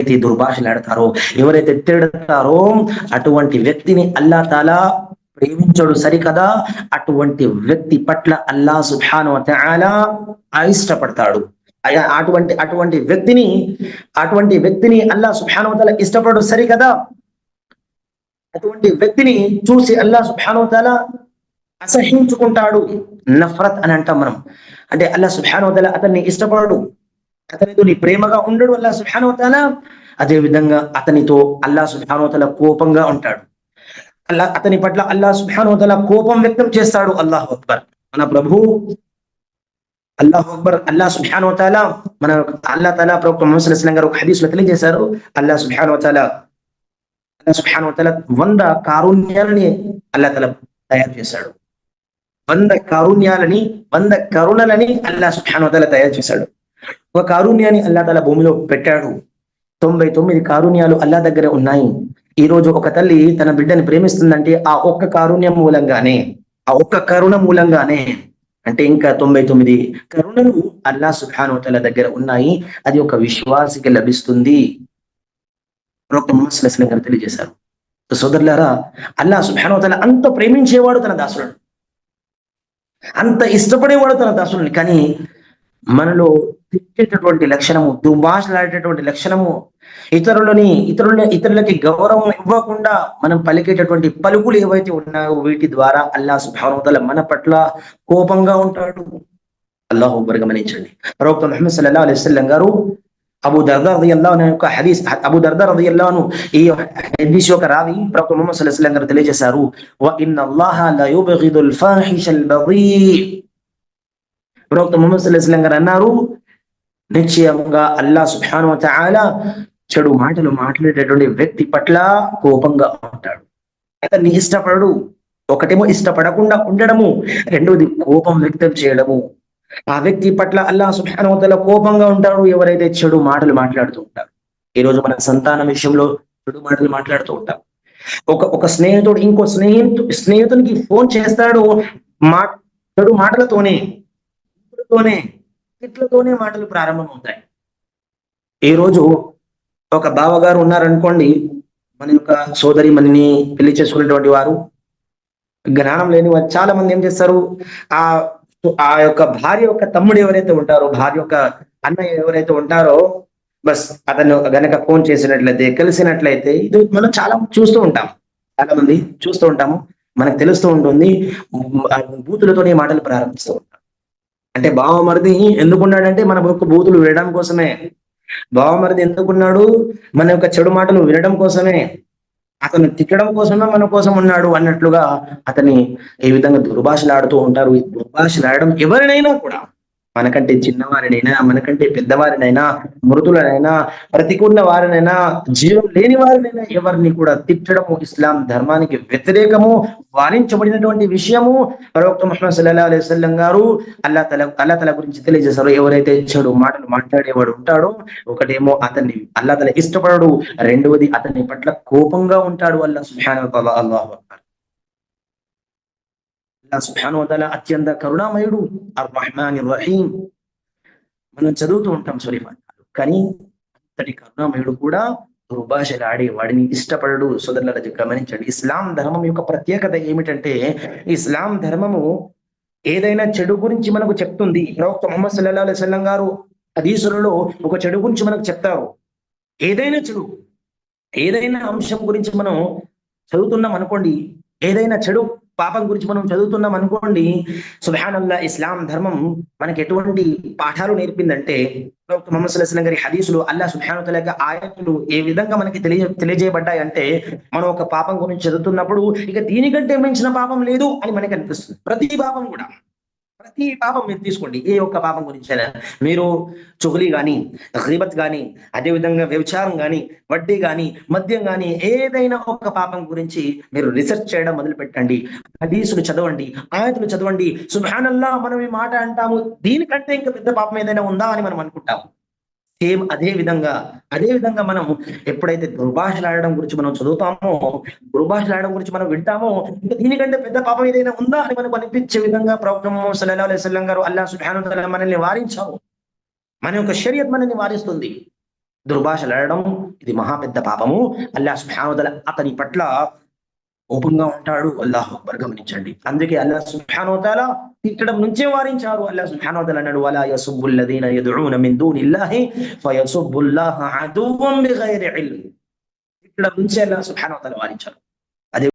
ఎవరైతే దుర్భాషలాడతారో ఎవరైతే తిడతారో అటువంటి వ్యక్తిని అల్లా తాలా ప్రేమించడు సరికదా? అటువంటి వ్యక్తి పట్ల అల్లా సుభాను అలా ఇష్టపడతాడు అటువంటి అటువంటి వ్యక్తిని అటువంటి వ్యక్తిని అల్లా సుభానుతల ఇష్టపడడు సరికదా? అటువంటి వ్యక్తిని చూసి అల్లా సుభానుతల అసహించుకుంటాడు నఫరత్ అని అంటాం మనం. అంటే అల్లా సుభానుతల అతన్ని ఇష్టపడడు. అతనితో నీ ప్రేమగా ఉండడు అల్లా సుభానవతాల తల అదే విధంగా అతనితో అల్లా సుభానవతల కోపంగా ఉంటాడు. అల్లా అతని పట్ల అల్లా సుభానవతల కోపం వ్యక్తం చేస్తాడు అల్లాహ్ అక్బర్. మన ప్రభు అల్లాహ్ అక్బర్ అల్లా సుభానవతాల మన అల్లా తాలా ప్రభుత్వ ముహమ్మద్ సల్లల్లాహు గారు ఒక హదీస్లో తెలియజేశారు. అల్లా సుభానవతాల అల్లా సుభానవతాల వంద కారుణ్యాలని అల్లా తల తయారు చేశాడు. వంద కారుణ్యాలని వంద కరుణలని అల్లా సుభానవతాల తయారు చేశాడు. ఒక కారుణ్యాన్ని అల్లా తల భూమిలో పెట్టాడు. తొంభై తొమ్మిది కారుణ్యాలు అల్లా దగ్గర ఉన్నాయి. ఈ రోజు ఒక తల్లి తన బిడ్డని ప్రేమిస్తుందంటే ఆ ఒక్క కారుణ్యం మూలంగానే ఆ ఒక్క కరుణ మూలంగానే. అంటే ఇంకా తొంభై తొమ్మిది కరుణలు అల్లా సుఖానుతల దగ్గర ఉన్నాయి. అది ఒక విశ్వాసికి లభిస్తుంది. ప్రవక్త ముహమ్మద్ గారు తెలియజేశారు. సోదరులారా అల్లా సుభానుతల అంత ప్రేమించేవాడు తన దాసులను అంత ఇష్టపడేవాడు తన దాసులను కానీ మనలో ఇచ్చేటటువంటి లక్షణము దుభాషలాడేటటువంటి లక్షణము ఇతరులని ఇతరుల ఇతరులకి గౌరవం ఇవ్వకుండా మనం పలికేటటువంటి పలుకులు ఏవైతే ఉన్నాయో వీటి ద్వారా అల్లా సుభానవతల మన పట్ల కోపంగా ఉంటాడు. అల్లాహ్ గమనించండి. ప్రవక్త మహమ్మద్ సల్లా అలైహి గారు అబూ దర్దా రదియల్లాహు యొక్క హదీస్ అబూ దర్దా రదియల్లాహు ఈ హదీస్ యొక్క రావి ప్రవక్త ముహమ్మద్ సల్లల్లాహు గారు తెలియజేశారు. ప్రవక్త ముహమ్మద్ సల్లల్లాహు గారు అన్నారు నిశ్చయంగా అల్లా సుబ్హాను తఆలా చెడు మాటలు మాట్లాడేటటువంటి వ్యక్తి పట్ల కోపంగా ఉంటాడు. అతన్ని ఇష్టపడడు ఒకటేమో ఇష్టపడకుండా ఉండడము రెండోది కోపం వ్యక్తం చేయడము. ఆ వ్యక్తి పట్ల అల్లా సుబ్హాను కోపంగా ఉంటాడు ఎవరైతే చెడు మాటలు మాట్లాడుతూ ఉంటారు. ఈ రోజు మన సంతానం విషయంలో చెడు మాటలు మాట్లాడుతూ ఉంటాం. ఒక ఒక స్నేహితుడు ఇంకో స్నేహితు స్నేహితునికి ఫోన్ చేస్తాడు మా చెడు మాటలతోనే తోనే ఇట్లతోనే మాటలు ప్రారంభమవుతాయి. ఈ రోజు ఒక బావగారు ఉన్నారనుకోండి మన యొక్క సోదరి మనని పెళ్ళి చేసుకున్నటువంటి వారు జ్ఞానం లేని వారు చాలా మంది ఏం చేస్తారు? ఆ ఆ యొక్క భార్య యొక్క తమ్ముడు ఎవరైతే ఉంటారో భార్య యొక్క అన్నయ్య ఎవరైతే ఉంటారో బస్ అతను గనక ఫోన్ చేసినట్లయితే కలిసినట్లయితే ఇది మనం చాలా చూస్తూ ఉంటాం. చాలా మంది చూస్తూ ఉంటాము. మనకు తెలుస్తూ ఉంటుంది. బూతులతోనే మాటలు ప్రారంభిస్తూ ఉంటాం. అంటే బావమరిది ఎందుకున్నాడంటే మన యొక్క బూతులు వినడం కోసమే. బావమరిది ఎందుకున్నాడు? మన యొక్క చెడు మాటలు వినడం కోసమే. అతను తిట్టడం కోసమే మన కోసం ఉన్నాడు అన్నట్లుగా అతని ఈ విధంగా దుర్భాషలాడుతూ ఉంటారు. ఈ దుర్భాషలాడడం ఎవరినైనా కూడా మనకంటే చిన్నవారినైనా మనకంటే పెద్దవారినైనా మృతులనైనా ప్రతికూల వారినైనా జీవం లేని వారినైనా ఎవరిని కూడా తిట్టడము ఇస్లాం ధర్మానికి వ్యతిరేకము వారించబడినటువంటి విషయము. ప్రవక్త ముహమ్మద్ సల్లా అలైహి వసల్లం గారు అల్లా తల అల్లా తల గురించి తెలియజేశారు. ఎవరైతే చెడు మాటలు మాట్లాడేవాడు ఉంటాడో ఒకటేమో అతన్ని అల్లా తల ఇష్టపడడు. రెండవది అతని పట్ల కోపంగా ఉంటాడు. అల్లా సుహాన్ వ అల్లాహు అక్బర్. అల్లా అత్యంత కరుణామయుడు అర్ రహమాన్ రహీం. మనం చదువుతూ ఉంటాం సూర్యఫాతిహాలు కానీ అంతటి కరుణామయుడు కూడా దుర్భాషలాడి వాడిని ఇష్టపడడు. సోదరుల గమనించండి. ఇస్లాం ధర్మం యొక్క ప్రత్యేకత ఏమిటంటే ఇస్లాం ధర్మము ఏదైనా చెడు గురించి మనకు చెప్తుంది. ప్రవక్త మొహమ్మద్ సల్లల్లాహు అలైహి వసల్లం గారు హదీసులలో ఒక చెడు గురించి మనకు చెప్తారు. ఏదైనా చెడు ఏదైనా అంశం గురించి మనం చదువుతున్నాం అనుకోండి ఏదైనా చెడు పాపం గురించి మనం చదువుతున్నాం అనుకోండి సుభానల్లా ఇస్లాం ధర్మం మనకి ఎటువంటి పాఠాలు నేర్పిందంటే ప్రవక్త ముహమ్మద్ సల్లల్లాహు గారి హదీసులు అల్లా సుబ్హానహు తఆలా యొక్క ఆయతులు ఏ విధంగా మనకి తెలియ తెలియజేయబడ్డాయి అంటే మనం ఒక పాపం గురించి చదువుతున్నప్పుడు ఇక దీనికంటే మించిన పాపం లేదు అని మనకి అనిపిస్తుంది. ప్రతి పాపం కూడా. ప్రతి పాపం మీరు తీసుకోండి. ఏ ఒక్క పాపం గురించైనా. మీరు చుగలి గాని గిబత్ గాని అదే విధంగా వ్యభిచారం కానీ వడ్డీ గాని మద్యం కానీ ఏదైనా ఒక పాపం గురించి మీరు రీసెర్చ్ చేయడం మొదలు పెట్టండి హదీసులు చదవండి ఆయతులు చదవండి. సుభానల్లా మనం ఈ మాట అంటాము. దీనికంటే ఇంకా పెద్ద పాపం ఏదైనా ఉందా అని మనం అనుకుంటాము. సేమ్ అదే విధంగా అదే విధంగా మనం ఎప్పుడైతే దుర్భాషలాడడం గురించి మనం చదువుతామో దుర్భాషలాడడం గురించి మనం వింటామో ఇంకా దీనికంటే పెద్ద పాపం ఏదైనా ఉందా అని మనకు అనిపించే విధంగా ప్రభుత్వం సల్లా సల్లల్లాహు గారు అల్లా సుహాను మనల్ని వారించావు మన యొక్క శరీరం మనల్ని వారిస్తుంది. దుర్భాషలు ఆడడం ఇది మహా పెద్ద పాపము. అల్లా సుహానుదల అతని పట్ల ఓపెన్గా ఉంటాడు అల్లాహ్ అక్బర్ గమనించండి. అందుకే అల్లా సుభానోతాల తిట్టడం నుంచే వారించారు. అల్లా సుభానోతల అన్నాడు వలా యసుబ్బుల్లదీన యదుఊన మిన్ దూనిల్లాహి ఫయసుబ్బుల్లాహ అదువం బిగైరి ఇల్మ్. తిట్టడం నుంచే అల్లా సుభానోతల వారించారు.